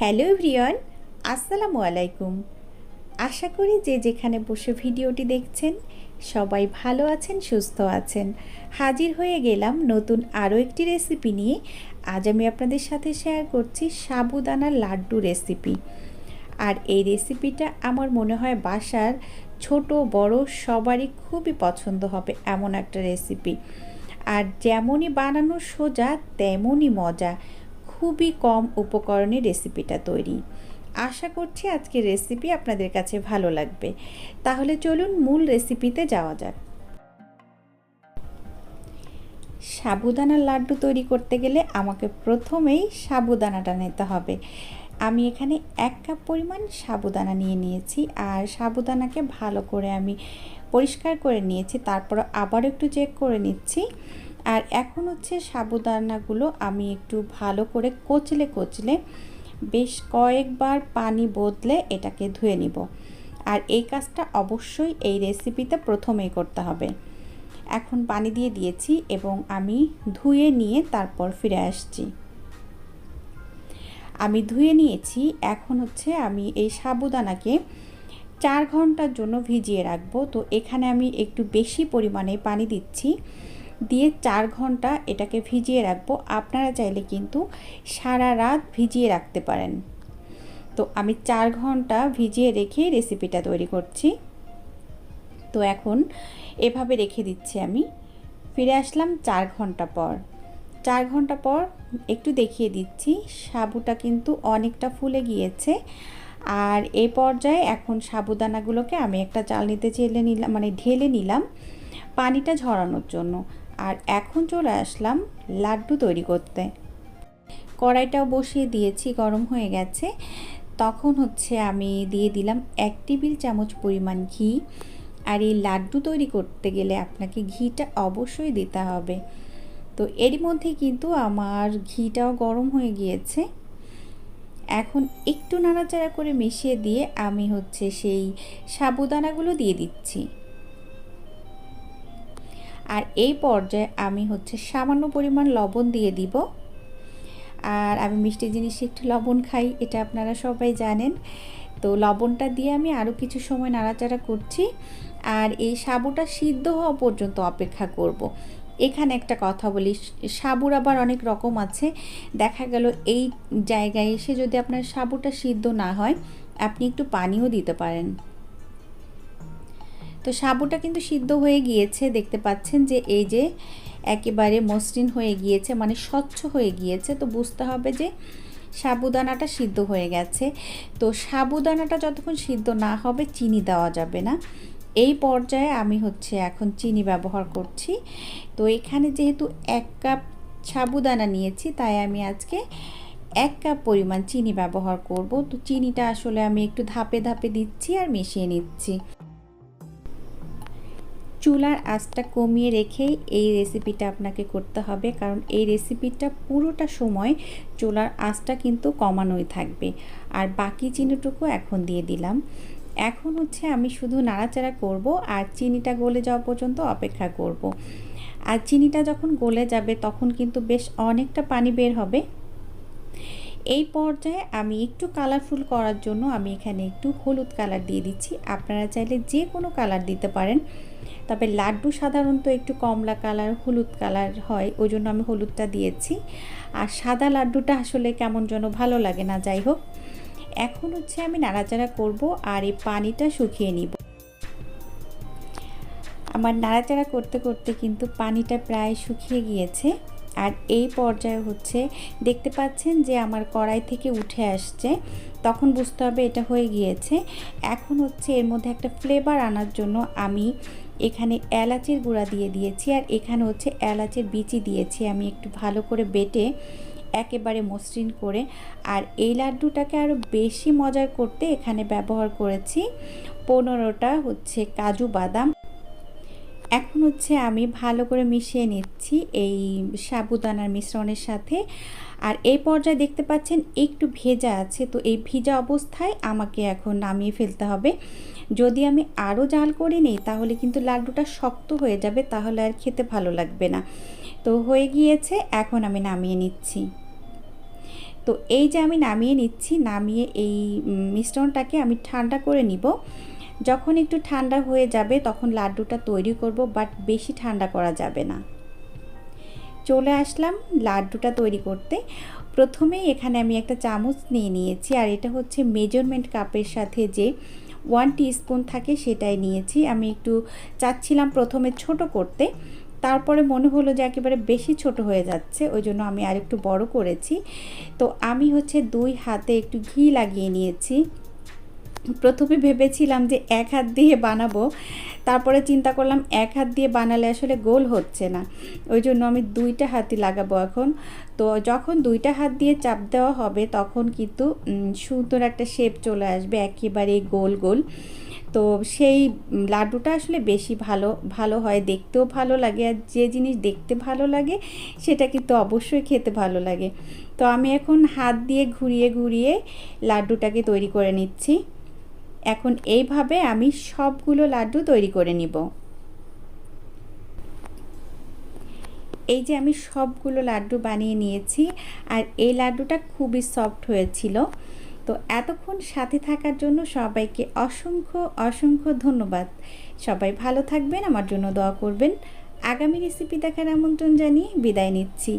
Hello everyone, আসসালামু আলাইকুম। আশা করি যে যেখানে বসে ভিডিওটি দেখছেন, সবাই ভালো আছেন, সুস্থ আছেন। হাজির হয়ে গেলাম নতুন আরও একটি রেসিপি নিয়ে। আজ আমি আপনাদের সাথে শেয়ার করছি সাবুদানার লাড্ডু রেসিপি আর এই রেসিপিটা আমার মনে হয় বাসার ছোট, বড় সবারই খুবই পছন্দ হবে এমন একটা রেসিপি আর যেমনই বানানো সোজা, তেমনই মজা। খুবই কম উপকরণে রেসিপিটা তৈরি। আশা করছি আজকের রেসিপি আপনাদের কাছে ভালো লাগবে। তাহলে চলুন মূল রেসিপিতে যাওয়া যাক। সাবুদানার লাড্ডু তৈরি করতে গেলে আমাকে প্রথমেই সাবুদানাটা নিতে হবে। আমি এখানে এক কাপ পরিমাণ সাবুদানা নিয়ে নিয়েছি আর সাবুদানাকে ভালো করে আমি পরিষ্কার করে নিয়েছি, তারপর আবার একটু চেক করে নিচ্ছি। আর এখন হচ্ছে সাবুদানাগুলো আমি একটু ভালো করে কচলে কচলে বেশ কয়েকবার পানি বদলে এটাকে ধুয়ে নিব। আর এই কাজটা অবশ্যই এই রেসিপিতে প্রথমেই করতে হবে। এখন পানি দিয়ে দিয়েছি এবং আমি ধুয়ে নিয়ে তারপর ফিরে আসছি। আমি ধুয়ে নিয়েছি, এখন হচ্ছে আমি এই সাবুদানাকে চার ঘণ্টার জন্য ভিজিয়ে রাখব। তো এখানে আমি একটু বেশি পরিমাণে পানি দিচ্ছি। দিয়ে চার ঘণ্টা এটাকে ভিজিয়ে রাখব। আপনারা চাইলে কিন্তু সারা রাত ভিজিয়ে রাখতে পারেন। তো আমি চার ঘণ্টা ভিজিয়ে রেখে রেসিপিটা তৈরি করছি। তো এখন এভাবে রেখে দিচ্ছি আমি। ফিরে আসলাম চার ঘণ্টা পর। চার ঘণ্টা পর একটু দেখিয়ে দিচ্ছি, সাবুটা কিন্তু অনেকটা ফুলে গিয়েছে। আর এই পর্যায়ে এখন সাবুদানাগুলোকে আমি একটা চালনিতে চেলে নিলাম মানে ঢেলে নিলাম পানিটা ঝরানোর জন্য। আর এখন চলে আসলাম লাড্ডু তৈরি করতে। কড়াইটাও বসিয়ে দিয়েছি, গরম হয়ে গেছে। তখন হচ্ছে আমি দিয়ে দিলাম এক টেবিল চামচ পরিমাণ ঘি। আর এই লাড্ডু তৈরি করতে গেলে আপনাকে ঘিটা অবশ্যই দিতে হবে। তো এরই মধ্যে কিন্তু আমার ঘিটাও গরম হয়ে গিয়েছে। এখন একটু নাড়াচাড়া করে মিশিয়ে দিয়ে আমি হচ্ছে সেই সাবুদানাগুলো দিয়ে দিচ্ছি। আর এই পর্যায়ে আমি হচ্ছে সামান্য পরিমাণ লবণ দিয়ে দিব। আর আমি মিষ্টি জিনিসে একটু লবণ খাই, এটা আপনারা সবাই জানেন। তো লবণটা দিয়ে আমি আরও কিছু সময় নাড়াচাড়া করছি আর এই সাবুটা সিদ্ধ হওয়া পর্যন্ত অপেক্ষা করব। এখানে একটা কথা বলি, সাবুর আবার অনেক রকম আছে। দেখা গেল এই জায়গায় এসে যদি আপনার সাবুটা সিদ্ধ না হয়, আপনি একটু পানিও দিতে পারেন। তো সাবুটা কিন্তু সিদ্ধ হয়ে গিয়েছে, দেখতে পাচ্ছেন যে এই যে একেবারে মসৃণ হয়ে গিয়েছে মানে স্বচ্ছ হয়ে গিয়েছে। তো বুঝতে হবে যে সাবুদানাটা সিদ্ধ হয়ে গেছে। তো সাবুদানাটা যতক্ষণ সিদ্ধ না হবে, চিনি দেওয়া যাবে না। এই পর্যায়ে আমি হচ্ছে এখন চিনি ব্যবহার করছি। তো এখানে যেহেতু এক কাপ সাবুদানা নিয়েছি, তাই আমি আজকে এক কাপ পরিমাণ চিনি ব্যবহার করব। তো চিনিটা আসলে আমি একটু ধাপে ধাপে দিচ্ছি আর মিশিয়ে নিচ্ছি। চুলার আঁচটা কমিয়ে রেখেই এই রেসিপিটা আপনাকে করতে হবে। কারণ এই রেসিপিটা পুরোটা সময় চুলার আঁচটা কিন্তু কমানোই থাকবে। আর বাকি চিনিটুকু এখন দিয়ে দিলাম। এখন হচ্ছে আমি শুধু নাড়াচাড়া করব আর চিনিটা গলে যাওয়া পর্যন্ত অপেক্ষা করব। আর চিনিটা যখন গলে যাবে তখন কিন্তু বেশ অনেকটা পানি বের হবে। এই পর্যায়ে আমি একটু কালারফুল করার জন্য আমি এখানে একটু হলুদ কালার দিয়ে দিচ্ছি। আপনারা চাইলে যে কোনো কালার দিতে পারেন। তবে লাড্ডু সাধারণত একটু কমলা কালার, হলুদ কালার হয় ওই জন্য আমি হলুদটা দিয়েছি। আর সাদা লাড্ডুটা আসলে কেমন যেন ভালো লাগে না, যাই হোক। এখন হচ্ছে আমি নাড়াচাড়া করব আর এই পানিটা শুকিয়ে নিব। আমার নাড়াচাড়া করতে করতে কিন্তু পানিটা প্রায় শুকিয়ে গিয়েছে। আর এই পর্যায়ে হচ্ছে দেখতে পাচ্ছেন যে আমার কড়াই থেকে উঠে আসছে। তখন বুঝতে হবে এটা হয়ে গিয়েছে। এখন হচ্ছে এর মধ্যে একটা ফ্লেভার আনার জন্য আমি এখানে এলাচের গুঁড়া দিয়ে দিয়েছি আর এখানে হচ্ছে এলাচের বিচি দিয়েছি। আমি একটু ভালো করে বেটে একেবারে মসৃণ করে আর এই লাড্ডুটাকে আরও বেশি মজার করতে এখানে ব্যবহার করেছি। পনেরোটা হচ্ছে কাজু বাদাম। হচ্ছে আমি ভালো করে মিশিয়ে নিচ্ছি এই সাবুদানার মিশ্রণের সাথে। আর এই পর্যায়ে দেখতে পাচ্ছেন একটু ভেজা আছে, তো এই ভেজা অবস্থায় আমাকে এখন নামিয়ে ফেলতে হবে। যদি আমি আরও জাল করে নিই, তাহলে কিন্তু লাড্ডুটা শক্ত হয়ে যাবে, তাহলে আর খেতে ভালো লাগবে না। তো হয়ে গিয়েছে, এখন আমি নামিয়ে নিচ্ছি। তো এই যে আমি নামিয়ে নিচ্ছি, নামিয়ে এই মিশ্রণটাকে আমি ঠান্ডা করে নিব। যখন একটু ঠান্ডা হয়ে যাবে তখন লাড্ডুটা তৈরি করব বাট বেশি ঠান্ডা করা যাবে না। চলে আসলাম লাড্ডুটা তৈরি করতে। প্রথমেই এখানে আমি একটা চামচ নিয়ে নিয়েছি, আর এটা হচ্ছে মেজারমেন্ট কাপের সাথে যে ওয়ান স্পুন থাকে সেটাই নিয়েছি। আমি একটু চাচ্ছিলাম প্রথমে ছোট করতে, তারপরে মনে হলো যে একেবারে বেশি ছোট হয়ে যাচ্ছে, ওই জন্য আমি আর একটু বড় করেছি। তো আমি হচ্ছে দুই হাতে একটু ঘি লাগিয়ে নিয়েছি। প্রথমে ভেবেছিলাম যে এক হাত দিয়ে বানাবো, তারপরে চিন্তা করলাম এক হাত দিয়ে বানালে আসলে গোল হচ্ছে না। ওই জন্য আমি দুইটা হাতই লাগাবো এখন। তো যখন দুইটা হাত দিয়ে চাপ দেওয়া হবে, তখন কিন্তু সুন্দর একটা শেপ চলে আসবে একেবারে গোল গোল। তো সেই লাড্ডুটা আসলে বেশি ভালো ভালো হয়, দেখতেও ভালো লাগে। আর যে জিনিস দেখতে ভালো লাগে, সেটা কিন্তু অবশ্যই খেতে ভালো লাগে। তো আমি এখন হাত দিয়ে ঘুরিয়ে ঘুরিয়ে লাড্ডুটাকে তৈরি করে নিচ্ছি। এখন এইভাবে আমি সবগুলো লাড্ডু তৈরি করে নিব। এই যে আমি সবগুলো লাড্ডু বানিয়ে নিয়েছি, আর এই লাড্ডুটা খুবই সফট হয়েছিল। তো এতক্ষণ সাথে থাকার জন্য সবাইকে অসংখ্য অসংখ্য ধন্যবাদ। সবাই ভালো থাকবেন, আমার জন্য দোয়া করবেন। আগামী রেসিপি দেখার আমন্ত্রণ জানিয়ে বিদায় নিচ্ছি।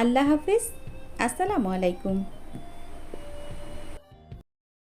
আল্লাহ হাফিজ, আসসালামু আলাইকুম।